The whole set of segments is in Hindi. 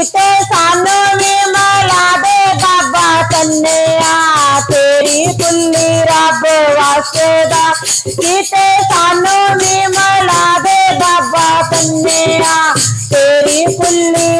जीते सानों ने माला दे बाबा कन्या तेरी कुल्ली रब वासदा जीते सानों ने माला दे बाबा कन्या तेरी कुल्ली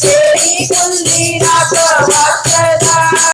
చేరి పొందిన ప్రవర్తన